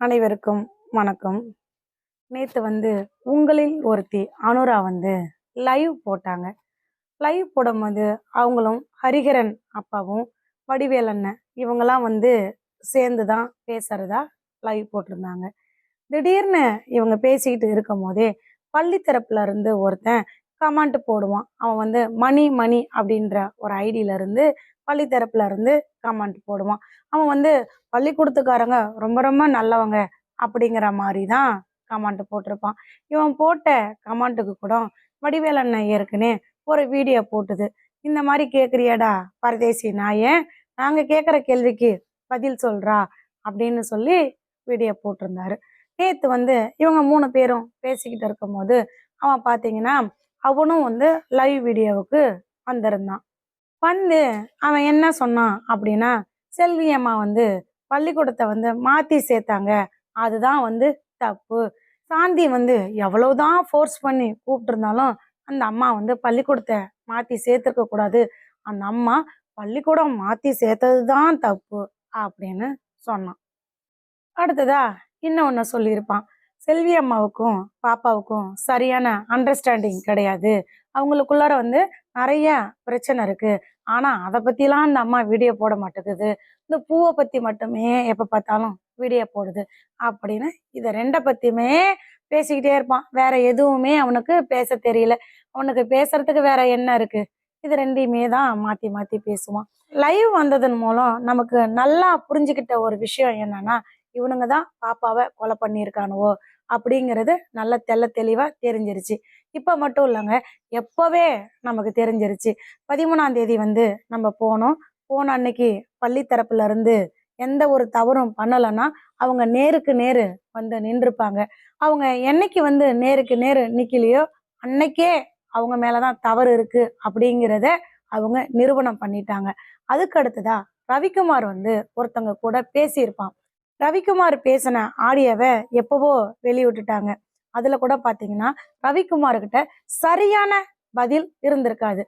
அனைவருக்கும் வணக்கம். நேற்று வந்து உங்களில் ஒருத்தி அனுரா வந்து லைவ் போட்டாங்க. லைவ் போடும்போது அவங்களும் ஹரிஹரன் அப்பாவும் வடிவேல் அண்ணன் இவங்கெல்லாம் வந்து சேர்ந்து தான் பேசுறதா லைவ் போட்டிருந்தாங்க. திடீர்னு இவங்க பேசிக்கிட்டு இருக்கும் போதே பள்ளி தரப்புல இருந்து ஒருத்தன் கமெண்ட் போடுவான். அவன் வந்து மணி மணி அப்படின்ற ஒரு ஐடியில இருந்து பள்ளி தரப்புல இருந்து கமெண்ட் போடுவான். அவன் வந்து பள்ளிக்கூடத்துக்காரங்க ரொம்ப ரொம்ப நல்லவங்க அப்படிங்கிற மாதிரி தான் கமெண்ட் போட்டிருப்பான். இவன் போட்ட கமெண்ட்டுக்கு கூட வடிவேலன் ஏற்கனவே ஒரு வீடியோ போட்டுது. இந்த மாதிரி கேட்குறியாடா பரதேசி நாயே நாங்கள் கேட்குற கேள்விக்கு பதில் சொல்கிறா அப்படின்னு சொல்லி வீடியோ போட்டிருந்தாரு. நேற்று வந்து இவங்க மூணு பேரும் பேசிக்கிட்டு இருக்கும்போது அவன் பார்த்தீங்கன்னா அவனும் வந்து லைவ் வீடியோவுக்கு வந்திருந்தான். வந்து அவன் என்ன சொன்னான் அப்படின்னா செல்வி அம்மா வந்து பள்ளிக்கூடத்தை வந்து மாற்றி சேர்த்தாங்க. அதுதான் வந்து தப்பு. சாந்தி வந்து எவ்வளவுதான் ஃபோர்ஸ் பண்ணி கூப்பிட்டுருந்தாலும் அந்த அம்மா வந்து பள்ளிக்கூடத்தை மாற்றி சேர்த்துருக்க கூடாது. அந்த அம்மா பள்ளிக்கூடம் மாற்றி சேர்த்தது தான் தப்பு அப்படின்னு சொன்னான். அடுத்ததா இன்னொன்று சொல்லியிருப்பான். செல்வி அம்மாவுக்கும் பாப்பாவுக்கும் சரியான அண்டர்ஸ்டாண்டிங் கிடையாது. அவங்களுக்குள்ளார வந்து நிறைய பிரச்சனை இருக்கு. ஆனா அதை பத்திலாம் அந்த அம்மா வீடியோ போட மாட்டேங்குது. இந்த பூவை பத்தி மட்டுமே எப்ப பார்த்தாலும் வீடியோ போடுது அப்படின்னு இதை ரெண்டை பத்தியுமே பேசிக்கிட்டே இருப்பான். வேற எதுவுமே அவனுக்கு பேச தெரியல. அவனுக்கு பேசுறதுக்கு வேற என்ன இருக்கு? இது ரெண்டையுமே தான் மாத்தி மாத்தி பேசுவான். லைவ் வந்ததன் மூலம் நமக்கு நல்லா புரிஞ்சுக்கிட்ட ஒரு விஷயம் என்னன்னா இவனுங்க தான் பாப்பாவை கொலை பண்ணியிருக்கானுவோ அப்படிங்கிறது நல்ல தெள்ள தெளிவாக தெரிஞ்சிருச்சு. இப்போ மட்டும் இல்லைங்க எப்போவே நமக்கு தெரிஞ்சிருச்சு. பதிமூணாம் தேதி வந்து நம்ம போனோம். போன அன்னைக்கு பள்ளி தரப்புல இருந்து எந்த ஒரு தவறும் பண்ணலைன்னா அவங்க நேருக்கு நேரு வந்து நின்றுப்பாங்க. அவங்க என்னைக்கு வந்து நேருக்கு நேரு நிற்கலையோ அன்னைக்கே அவங்க மேலே தான் தவறு இருக்குது அப்படிங்கிறத அவங்க நிரூபணம் பண்ணிட்டாங்க. அதுக்கு அடுத்ததா ரவிக்குமார் வந்து ஒருத்தங்க கூட பேசியிருப்பான். ரவிக்குமார் பேசின ஆடியோவை எப்பவோ வெளியிட்டுட்டாங்க. அதுல கூட பாத்தீங்கன்னா ரவிக்குமார்கிட்ட சரியான பதில் இருந்திருக்காது.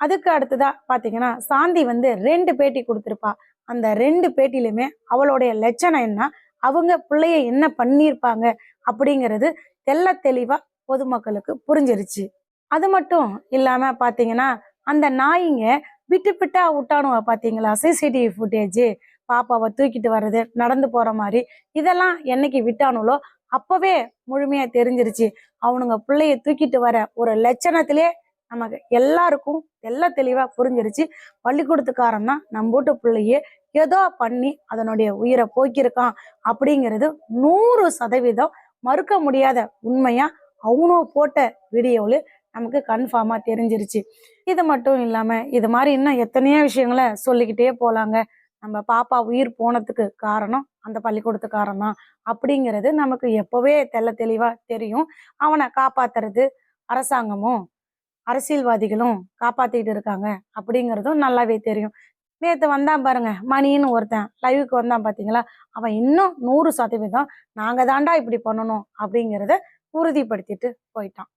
அதுக்கு அடுத்ததா பாத்தீங்கன்னா சாந்தி வந்து ரெண்டு பேட்டி கொடுத்துருப்பா. அந்த ரெண்டு பேட்டிலுமே அவளுடைய லட்சணம் என்ன? அவங்க பிள்ளைய என்ன பண்ணியிருப்பாங்க? அப்படிங்கிறது தெல்ல தெளிவா பொதுமக்களுக்கு புரிஞ்சிருச்சு. அது மட்டும் இல்லாம பாத்தீங்கன்னா அந்த நாய்ங்க விட்டு விட்டா விட்டானுவ பாத்தீங்களா? சிசிடிவி ஃபுட்டேஜ் பாப்பாவை தூக்கிட்டு வர்றது நடந்து போற மாதிரி இதெல்லாம் என்னைக்கு விட்டானுங்களோ அப்பவே முழுமையா தெரிஞ்சிருச்சு. அவனுங்க பிள்ளைய தூக்கிட்டு வர ஒரு லட்சணத்திலே நமக்கு எல்லாருக்கும் எல்லாம் தெளிவா புரிஞ்சிருச்சு. பள்ளிக்கூடத்துக்காரன் தான் நம்ம வீட்டு பிள்ளைய ஏதோ பண்ணி அதனுடைய உயிரை போக்கியிருக்கான் அப்படிங்கிறது நூறு சதவீதம் மறுக்க முடியாத உண்மையா அவனும் போட்ட வீடியோவில் நமக்கு கன்ஃபார்மா தெரிஞ்சிருச்சு. இது மட்டும் இல்லாம இது மாதிரி இன்னும் எத்தனையோ விஷயங்களை சொல்லிக்கிட்டே போலாங்க. நம்ம பாப்பா உயிர் போனதுக்கு காரணம் அந்த பள்ளிக்கூடத்துக்காரன் தான் அப்படிங்கிறது நமக்கு எப்போவே தெள்ள தெளிவாக தெரியும். அவனை காப்பாத்துறது அரசாங்கமும் அரசியல்வாதிகளும் காப்பாத்திட்டு இருக்காங்க அப்படிங்கிறதும் நல்லாவே தெரியும். நேற்று வந்தான் பாருங்க மணின்னு ஒருத்தன் லைவுக்கு வந்தான் பார்த்தீங்களா அவன் இன்னும் நூறு சதவீதம் நாங்கள் தாண்டா இப்படி பண்ணணும் அப்படிங்கிறத உறுதிப்படுத்திட்டு போயிட்டான்.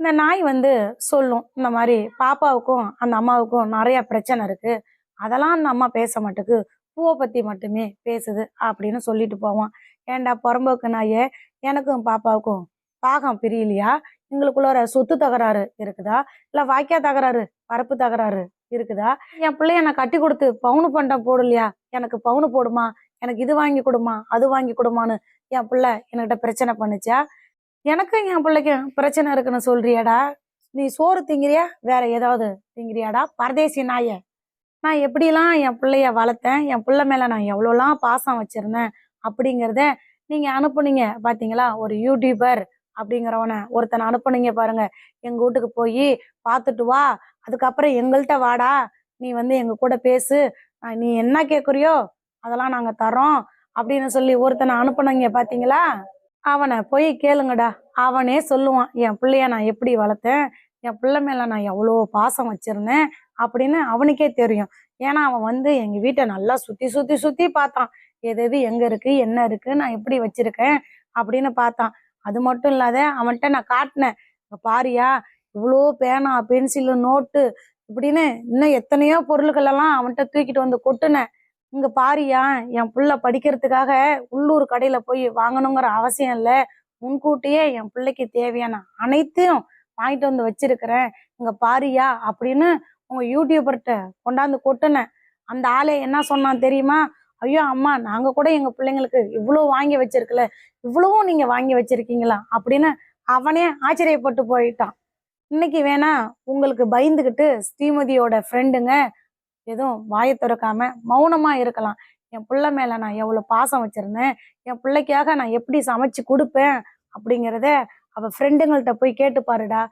இந்த நாய் வந்து சொல்லும் இந்த மாதிரி பாப்பாவுக்கும் அந்த அம்மாவுக்கும் நிறைய பிரச்சனை இருக்குது அதெல்லாம் அந்த அம்மா பேச மாட்டுக்கு. பூவை பற்றி மட்டுமே பேசுது அப்படின்னு சொல்லிட்டு போவான். ஏன்டா புறம்போக்கு நாயே எனக்கும் பாப்பாவுக்கும் பாகம் பிரியலையா? எங்களுக்குள்ள சொத்து தகராறு இருக்குதா? இல்லை வாய்க்கா தகராறு பரப்பு தகராறு இருக்குதா? என் பிள்ளைய என்னை கட்டி கொடுத்து பவுனு பண்டம் போடலையா? எனக்கு பவுனு போடுமா? எனக்கு இது வாங்கி கொடுமா? அது வாங்கி கொடுமான்னு என் பிள்ளை என்கிட்ட பிரச்சனை பண்ணுச்சா? எனக்கும் என் பிள்ளைக்கும் பிரச்சனை இருக்குன்னு சொல்றியாடா. நீ சோறு திங்கிறியா? வேற ஏதாவது திங்கிறியாடா? பரதேசி நாயை நான் எப்படிலாம் என் பிள்ளைய வளர்த்தேன் என் பிள்ளை மேலே நான் எவ்வளோலாம் பாசம் வச்சுருந்தேன் அப்படிங்கிறத நீங்கள் அனுப்புனீங்க பார்த்தீங்களா ஒரு யூடியூபர் அப்படிங்கிறவனை ஒருத்தனை அனுப்புனீங்க பாருங்க. எங்கள் வீட்டுக்கு போய் பார்த்துட்டு வா அதுக்கப்புறம் எங்கள்கிட்ட வாடா நீ வந்து எங்கள் கூட பேசு நீ என்ன கேட்குறியோ அதெல்லாம் நாங்கள் தரோம் அப்படின்னு சொல்லி ஒருத்தனை அனுப்புனீங்க பார்த்தீங்களா அவனை போய் கேளுங்கடா. அவனே சொல்லுவான் என் பிள்ளைய நான் எப்படி வளர்த்தேன் என் பிள்ளை மேலே நான் எவ்வளோ பாசம் வச்சுருந்தேன் அப்படின்னு அவனுக்கே தெரியும். ஏன்னா அவன் வந்து எங்க வீட்டை நல்லா சுத்தி சுத்தி சுத்தி பார்த்தான். எது எது எங்க இருக்கு என்ன இருக்கு நான் எப்படி வச்சிருக்கேன் அப்படின்னு பார்த்தான். அது மட்டும் இல்லாத அவன்கிட்ட நான் காட்டினேன். பாரியா இவ்வளோ பேனா பென்சிலு நோட்டு இப்படின்னு இன்னும் எத்தனையோ பொருள்கள் எல்லாம் அவன்கிட்ட தூக்கிட்டு வந்து கொட்டுனேன். இங்க பாரியா என் புள்ள படிக்கிறதுக்காக உள்ளூர் கடையில போய் வாங்கணுங்கிற அவசியம் இல்லை. முன்கூட்டியே என் பிள்ளைக்கு தேவையான அனைத்தையும் வாங்கிட்டு வந்து வச்சிருக்கிறேன். இங்க பாரியா அப்படின்னு உங்கள் யூடியூபர்கிட்ட கொண்டாந்து கொட்டினேன். அந்த ஆளே என்ன சொன்னான் தெரியுமா? ஐயோ அம்மா நாங்கள் கூட எங்கள் பிள்ளைங்களுக்கு இவ்வளோ வாங்கி வச்சிருக்கல இவ்வளவும் நீங்கள் வாங்கி வச்சிருக்கீங்களா? அப்படின்னு அவனே ஆச்சரியப்பட்டு போயிட்டான். இன்னைக்கு வேணா உங்களுக்கு பயந்துக்கிட்டு ஸ்ரீமதியோட ஃப்ரெண்டுங்க எதுவும் வாயை திறக்காம மௌனமாக இருக்கலாம். என் பிள்ளை மேலே நான் எவ்வளோ பாசம் வச்சிருந்தேன் என் பிள்ளைக்காக நான் எப்படி சமைச்சு கொடுப்பேன் அப்படிங்கிறத அவள் ஃப்ரெண்டுங்கள்ட்ட போய் கேட்டு பாருடா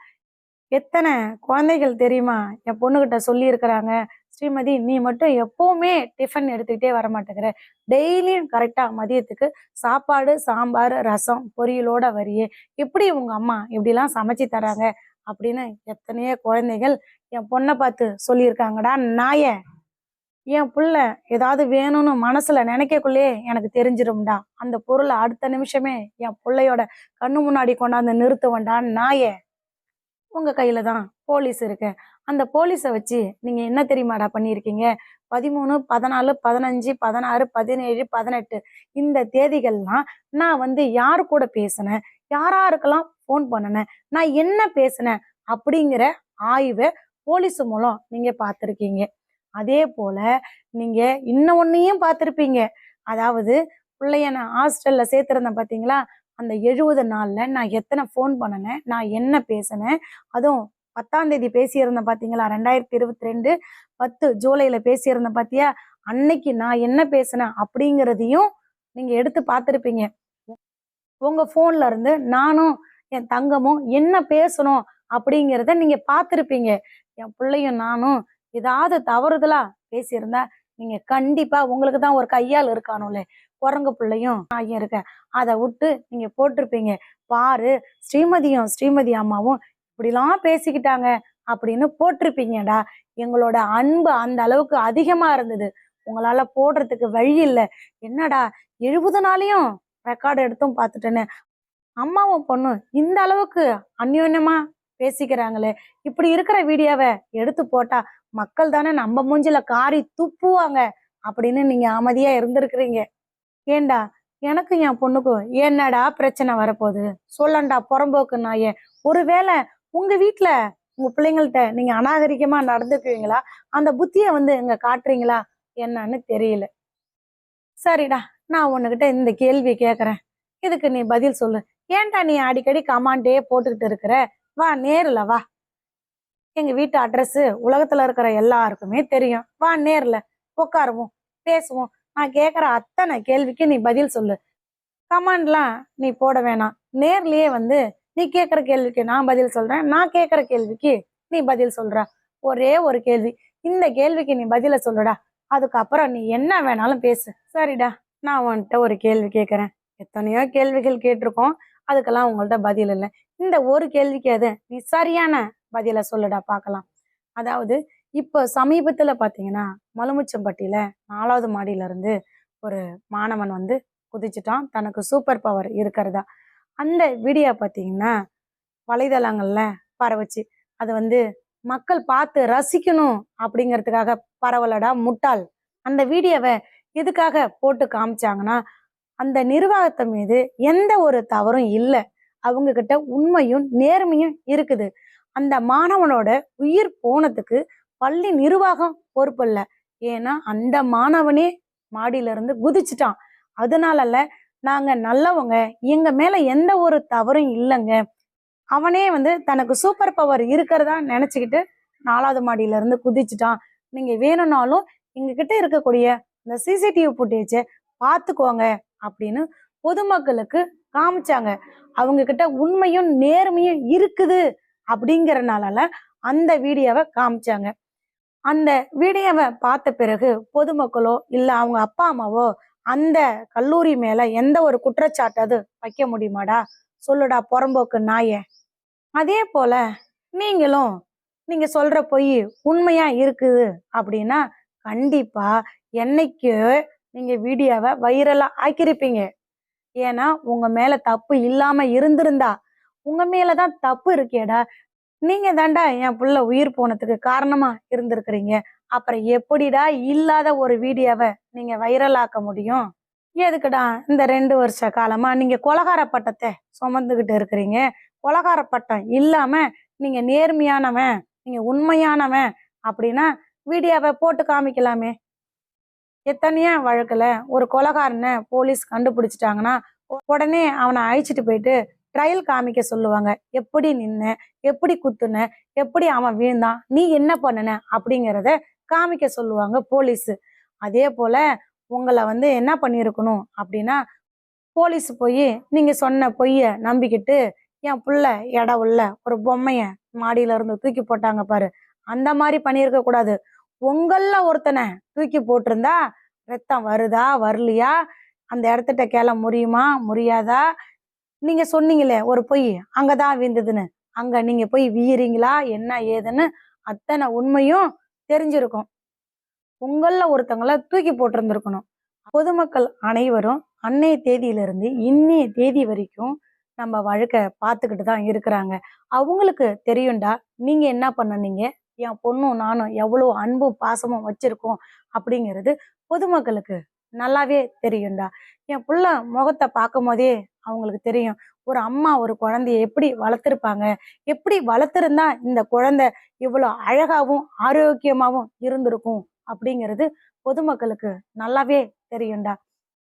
எத்தனை குழந்தைகள் தெரியுமா? என் பொண்ணுகிட்ட சொல்லியிருக்கிறாங்க. ஸ்ரீமதி நீ மட்டும் எப்பவுமே டிஃபன் எடுத்துக்கிட்டே வர மாட்டேங்கிற. டெய்லியும் கரெக்டாக மதியத்துக்கு சாப்பாடு சாம்பார் ரசம் பொரியலோட வரியே. எப்படி உங்கள் அம்மா இப்படிலாம் சமைச்சு தராங்க அப்படின்னு எத்தனையோ குழந்தைகள் என் பொண்ணை பார்த்து சொல்லியிருக்காங்கடா நாய. என் புள்ள ஏதாவது வேணும்னு மனசுல நினைக்கக்குள்ளே எனக்கு தெரிஞ்சிரும்டா. அந்த பொருளை அடுத்த நிமிஷமே என் பிள்ளையோட கண்ணு முன்னாடி கொண்டாந்து நிறுத்துவேன்டா நாயே. உங்கள் கையில் தான் போலீஸ் இருக்கு. அந்த போலீஸை வச்சு நீங்கள் என்ன தெரியுமாடா பண்ணியிருக்கீங்க? பதிமூணு பதினாலு பதினஞ்சு பதினாறு பதினேழு பதினெட்டு இந்த தேதிகள்லாம் நான் வந்து யார் கூட பேசினேன்? யாராருக்கெல்லாம் ஃபோன் பண்ணினேன். நான் என்ன பேசினேன்? அப்படிங்கிற ஆய்வை போலீஸ் மூலம் நீங்கள் பார்த்துருக்கீங்க. அதே போல் நீங்கள் இன்னும் ஒன்றையும் பார்த்துருப்பீங்க. அதாவது பிள்ளைய நான் ஹாஸ்டலில் சேர்த்திருந்தேன் பார்த்தீங்களா அந்த எழுபது நாளில் நான் எத்தனை ஃபோன் பண்ணினேன் நான் என்ன பேசினேன் அதுவும் பத்தாம் தேதி பேசியிருந்தேன் பார்த்தீங்களா ரெண்டாயிரத்தி இருபத்தி ரெண்டு பத்து ஜூலையில் பேசியிருந்தேன் பார்த்தியா அன்னைக்கு நான் என்ன பேசினேன் அப்படிங்கிறதையும் நீங்கள் எடுத்து பார்த்துருப்பீங்க. உங்கள் ஃபோனில் இருந்து நானும் என் தங்கமும் என்ன பேசணும் அப்படிங்கிறத நீங்கள் பார்த்துருப்பீங்க. என் பிள்ளையும் நானும் ஏதாவது தவறுதலாக பேசியிருந்தா நீங்கள் கண்டிப்பாக உங்களுக்கு தான் ஒரு கையால் இருக்கானும்ல. குரங்கு பிள்ளையும் ஆகியும் இருக்க. அதை விட்டு நீங்க போட்டிருப்பீங்க. பாரு ஸ்ரீமதியும் ஸ்ரீமதி அம்மாவும் இப்படிலாம் பேசிக்கிட்டாங்க அப்படின்னு போட்டிருப்பீங்கடா. எங்களோட அன்பு அந்த அளவுக்கு அதிகமா இருந்தது. உங்களால போடுறதுக்கு வழி இல்லை. என்னடா எழுபது நாளையும் ரெக்கார்டு எடுத்தும் பார்த்துட்டேன்னு. அம்மாவும் பொண்ணும் இந்த அளவுக்கு அந்யோன்யமா பேசிக்கிறாங்களே. இப்படி இருக்கிற வீடியோவை எடுத்து போட்டா மக்கள் தானே நம்ம மூஞ்சில காரி துப்புவாங்க அப்படின்னு நீங்க அமைதியா இருந்திருக்கிறீங்க. ஏண்டா? எனக்கும் என் பொண்ணுக்கும் என்னடா பிரச்சனை வரப்போகுது? சொல்லண்டா புறம்போக்கு நாயே. ஒருவேளை உங்க வீட்டுல உங்க பிள்ளைங்கள்ட்ட நீங்க அநாகரிகமா நடந்துக்குவீங்களா அந்த புத்திய வந்து இங்க காட்டுறீங்களா? என்னன்னு தெரியல. சரிடா நான் உன்கிட்ட இந்த கேள்வி கேக்குறேன். இதுக்கு நீ பதில் சொல்லு. ஏன்டா நீ அடிக்கடி கமாண்டே போட்டுக்கிட்டு இருக்கிற? வா நேர்ல வா. எங்க வீட்டு அட்ரஸ் உலகத்துல இருக்கிற எல்லாருக்குமே தெரியும். வா நேர்ல உட்காருவோம் பேசுவோம். நான் கேட்குற அத்தனை கேள்விக்கு நீ பதில் சொல்லு. கமெண்ட்லாம் நீ போட வேணாம். நேர்லயே வந்து நீ கேட்குற கேள்விக்கு நான் பதில் சொல்கிறேன் நான் கேட்குற கேள்விக்கு நீ பதில் சொல்கிற ஒரே ஒரு கேள்வி. இந்த கேள்விக்கு நீ பதிலை சொல்லுடா. அதுக்கப்புறம் நீ என்ன வேணாலும் பேசு. சரிடா நான் உன்கிட்ட ஒரு கேள்வி கேட்குறேன் எத்தனையோ கேள்விகள் கேட்டிருக்கோம். அதுக்கெல்லாம் உங்கள்ட்ட பதில் இல்லை. இந்த ஒரு கேள்விக்கு அது நீ சரியான பதிலை சொல்லுடா பார்க்கலாம். அதாவது இப்போ சமீபத்தில் பார்த்தீங்கன்னா மலுமுச்சம்பட்டியில் நாலாவது மாடியிலருந்து ஒரு மாணவன் வந்து குதிச்சுட்டான். தனக்கு சூப்பர் பவர் இருக்கிறதா. அந்த வீடியோ பார்த்தீங்கன்னா வலைதளங்களில் பரவச்சு. அது வந்து மக்கள் பார்த்து ரசிக்கணும் அப்படிங்கிறதுக்காக பரவலடா முட்டாள். அந்த வீடியோவை எதுக்காக போட்டு காமிச்சாங்கன்னா அந்த நிர்வாகத்தை மீது எந்த ஒரு தவறும் இல்லை. அவங்க கிட்ட உண்மையும் நேர்மையும் இருக்குது. அந்த மாணவனோட உயிர் போனதுக்கு பள்ளி நிர்வாகம் பொறுப்பு இல்லை. ஏன்னா அந்த மாணவனே மாடியில இருந்து குதிச்சுட்டான். அதனாலல நாங்க நல்லவங்க. எங்க மேல எந்த ஒரு தவறும் இல்லைங்க. அவனே வந்து தனக்கு சூப்பர் பவர் இருக்கிறதா நினைச்சுக்கிட்டு நாலாவது மாடியில இருந்து குதிச்சுட்டான். நீங்க வேணும்னாலும் எங்க கிட்ட இருக்கக்கூடிய இந்த சிசிடிவி ஃபுட்டேஜை பார்த்துக்கோங்க அப்படின்னு பொதுமக்களுக்கு காமிச்சாங்க. அவங்க கிட்ட உண்மையும் நேர்மையும் இருக்குது அப்படிங்கறனால அந்த வீடியோவை காமிச்சாங்க. அந்த வீடியோவை பார்த்த பிறகு பொதுமக்களோ இல்லை அவங்க அப்பா அம்மாவோ அந்த கல்லூரி மேல எந்த ஒரு குற்றச்சாட்டாவது வைக்க முடியுமாடா? சொல்லுடா புறம்போக்கு நாயே. அதே போல நீங்களும் நீங்க சொல்ற பொய் உண்மையா இருக்குது அப்படின்னா கண்டிப்பா என்னைக்கு நீங்க வீடியோவை வைரலா ஆக்கியிருப்பீங்க. ஏன்னா உங்க மேல தப்பு இல்லாம இருந்திருந்தா உங்க மேலதான் தப்பு இருக்கேடா. நீங்க தாண்டா என் புள்ள உயிர் போனதுக்கு காரணமா இருந்திருக்கிறீங்க. அப்புறம் எப்படிடா இல்லாத ஒரு வீடியோவை நீங்க வைரலாக்க முடியும்? எதுக்குடா இந்த ரெண்டு வருஷ காலமா நீங்க கொலகார பட்டத்தை சுமந்துகிட்டு இருக்கிறீங்க? கொலகார பட்டம் இல்லாம நீங்க நேர்மையானவன் நீங்க உண்மையானவன் அப்படின்னா வீடியோவை போட்டு காமிக்கலாமே. எத்தனையோ வழக்குல ஒரு கொலகாரனை போலீஸ் கண்டுபிடிச்சிட்டாங்கன்னா உடனே அவனை அழிச்சிட்டு போயிட்டு ட்ரையல் காமிக்க சொல்லுவாங்க. எப்படி நின்ன? எப்படி குத்துன? எப்படி அவன் வீழ்ந்தான்? நீ என்ன பண்ணுன? அப்படிங்கிறத காமிக்க சொல்லுவாங்க போலீஸ். அதே போல உங்களை வந்து என்ன பண்ணியிருக்கணும் அப்படின்னா போலீஸ் போய் நீங்க சொன்ன பொய்ய நம்பிக்கிட்டு என் புள்ள இடம் உள்ள ஒரு பொம்மைய மாடியில இருந்து தூக்கி போட்டாங்க பாரு. அந்த மாதிரி பண்ணியிருக்க கூடாது. உங்கள ஒருத்தனை தூக்கி போட்டிருந்தா ரத்தம் வருதா? வரலையா? அந்த இடத்துட்ட கிள முடியுமா? முடியாதா? நீங்க சொன்னீங்களே ஒரு பொய் அங்கதான் வீழ்ந்ததுன்னு. அங்க நீங்க போய் வீறீங்களா என்ன ஏதுன்னு அத்தனை உண்மையும் தெரிஞ்சிருக்கும். உங்கள ஒருத்தங்கள தூக்கி போட்டிருந்திருக்கணும். பொதுமக்கள் அனைவரும் அன்னைய தேதியிலிருந்து இன்னைய தேதி வரைக்கும் நம்ம வழக்கை பார்த்துக்கிட்டு தான் இருக்கிறாங்க. அவங்களுக்கு தெரியும்டா நீங்க என்ன பண்ணுனீங்க? என் பொண்ணும் நானும் எவ்வளோ அன்பும் பாசமும் வச்சிருக்கோம் அப்படிங்கிறது பொதுமக்களுக்கு நல்லாவே தெரியும்டா. என் புள்ள முகத்தை பார்க்கும் போதே அவங்களுக்கு தெரியும். ஒரு அம்மா ஒரு குழந்தைய எப்படி வளர்த்துருப்பாங்க? எப்படி வளர்த்துருந்தா இந்த குழந்தை இவ்வளோ அழகாகவும் ஆரோக்கியமாகவும் இருந்திருக்கும்? அப்படிங்கிறது பொதுமக்களுக்கு நல்லாவே தெரியும்டா.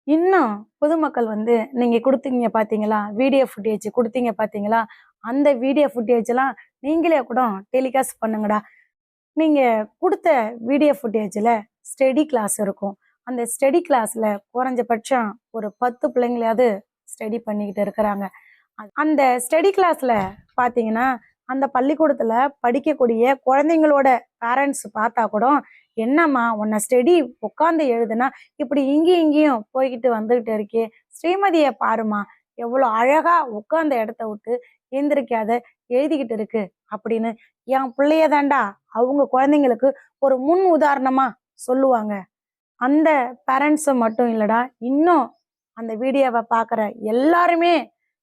இன்னும் பொதுமக்கள் வந்து நீங்கள் கொடுத்தீங்க பார்த்தீங்களா வீடியோ ஃபுட்டேஜ் கொடுத்தீங்க பார்த்தீங்களா அந்த வீடியோ ஃபுட்டேஜ் எல்லாம் நீங்களே கூட டெலிகாஸ்ட் பண்ணுங்கடா. நீங்கள் கொடுத்த வீடியோ ஃபுட்டேஜில் ஸ்டடி கிளாஸ் இருக்கும். அந்த ஸ்டடி கிளாஸில் குறைஞ்சபட்சம் ஒரு பத்து பிள்ளைங்களையாவது ஸ்டடி பண்ணிக்கிட்டு இருக்கிறாங்க. அந்த ஸ்டடி கிளாஸில் பார்த்தீங்கன்னா அந்த பள்ளிக்கூடத்தில் படிக்கக்கூடிய குழந்தைங்களோட பேரண்ட்ஸ் பார்த்தா கூட என்னம்மா உன்னை ஸ்டடி உட்காந்து எழுதுனா இப்படி இங்கேயும் இங்கேயும் போய்கிட்டு வந்துக்கிட்டு இருக்கே ஸ்ரீமதியை பாருமா எவ்வளோ அழகாக உட்காந்த இடத்த விட்டு எந்திரிக்காத எழுதிக்கிட்டு இருக்கு அப்படின்னு என் பிள்ளைய தாண்டா அவங்க குழந்தைங்களுக்கு ஒரு முன் உதாரணமாக சொல்லுவாங்க. அந்த பேரண்ட்ஸு மட்டும் இல்லைடா இன்னும் அந்த வீடியோவை பார்க்குற எல்லாருமே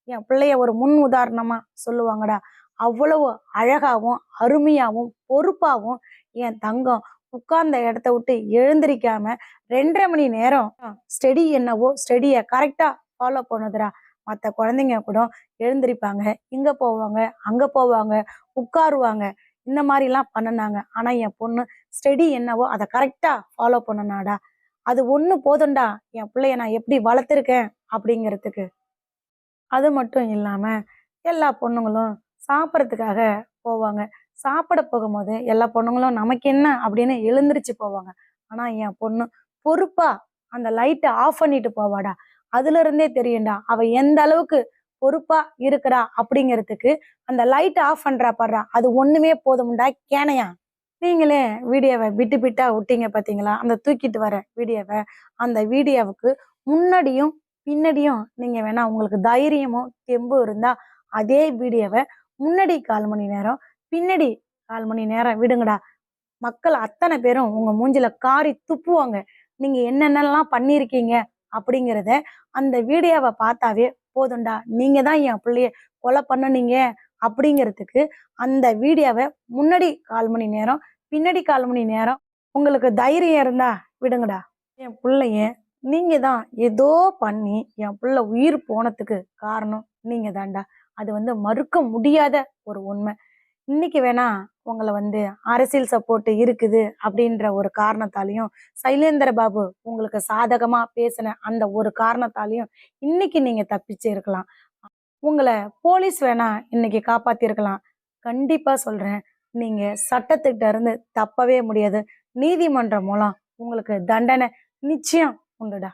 என் பிள்ளைய ஒரு முன் உதாரணமாக சொல்லுவாங்கடா. அவ்வளவு அழகாகவும் அருமையாகவும் பொறுப்பாகவும் என் தங்கம் உட்கார்ந்த இடத்த விட்டு எழுந்திருக்காம ரெண்டரை மணி நேரம் ஸ்டெடி என்னவோ ஸ்டெடியை கரெக்டாக ஃபாலோ பண்ணுதுடா. மற்ற குழந்தைங்க கூட எழுந்திருப்பாங்க இங்கே போவாங்க அங்கே போவாங்க உட்காருவாங்க. இந்த மாதிரிலாம் பண்ணுனாங்க. ஆனால் என் பொண்ணு ஸ்டெடி என்னவோ அதை கரெக்டாக ஃபாலோ பண்ணனாடா. அது ஒன்று போதும்டா என் பிள்ளைய நான் எப்படி வளர்த்துருக்கேன் அப்படிங்கிறதுக்கு. அது மட்டும் இல்லாமல் எல்லா பொண்ணுங்களும் சாப்பிட்றதுக்காக போவாங்க. சாப்பிட போகும்போது எல்லா பொண்ணுங்களும் நமக்கு என்ன அப்படின்னு எழுந்திரிச்சு போவாங்க. ஆனால் என் பொண்ணு பொறுப்பாக அந்த லைட்டை ஆஃப் பண்ணிட்டு போவாடா. அதுல இருந்தே தெரியும்டா அவ எந்த அளவுக்கு பொறுப்பா இருக்கிறா அப்படிங்கிறதுக்கு அந்த லைட்டை ஆஃப் பண்றா பாடுறா அது ஒண்ணுமே போதும்டா கேனையா? நீங்களே வீடியோவை விட்டு விட்டா விட்டீங்க பார்த்தீங்களா அந்த தூக்கிட்டு வர வீடியோவை அந்த வீடியோவுக்கு முன்னாடியும் பின்னாடியும் நீங்கள் வேணா உங்களுக்கு தைரியமும் தெம்பு இருந்தால் அதே வீடியோவை முன்னாடி கால் மணி நேரம் பின்னாடி கால் மணி நேரம் விடுங்கடா. மக்கள் அத்தனை பேரும் உங்கள் மூஞ்சில் காரி துப்புவாங்க. நீங்கள் என்னென்னலாம் பண்ணியிருக்கீங்க அப்படிங்கிறத அந்த வீடியோவை பார்த்தாவே போதும்டா. நீங்கள் தான் என் பிள்ளைய கொலை பண்ணுனீங்க அப்படிங்கிறதுக்கு அந்த வீடியோவை முன்னாடி கால் மணி நேரம் பின்னாடி கால் மணி நேரம் உங்களுக்கு தைரியம் இருந்தா விடுங்கடா. என் பிள்ளைய நீங்க தான் ஏதோ பண்ணி என் பிள்ளை உயிர் போனதுக்கு காரணம் நீங்க தான்டா. அது வந்து மறுக்க முடியாத ஒரு உண்மை. இன்னைக்கு வேணா உங்களை வந்து அரசியல் சப்போர்ட் இருக்குது அப்படின்ற ஒரு காரணத்தாலையும் சைலேந்திர பாபு உங்களுக்கு சாதகமா பேசின அந்த ஒரு காரணத்தாலையும் இன்னைக்கு நீங்க தப்பிச்சு இருக்கலாம் உங்களை போலீஸ் வேணா இன்னைக்கு காப்பாத்திருக்கலாம். கண்டிப்பா சொல்றேன். நீங்க சட்டத்திட்ட இருந்து தப்பவே முடியாது. நீதிமன்றம் மூலம் உங்களுக்கு தண்டனை நிச்சயம் உண்டுடா.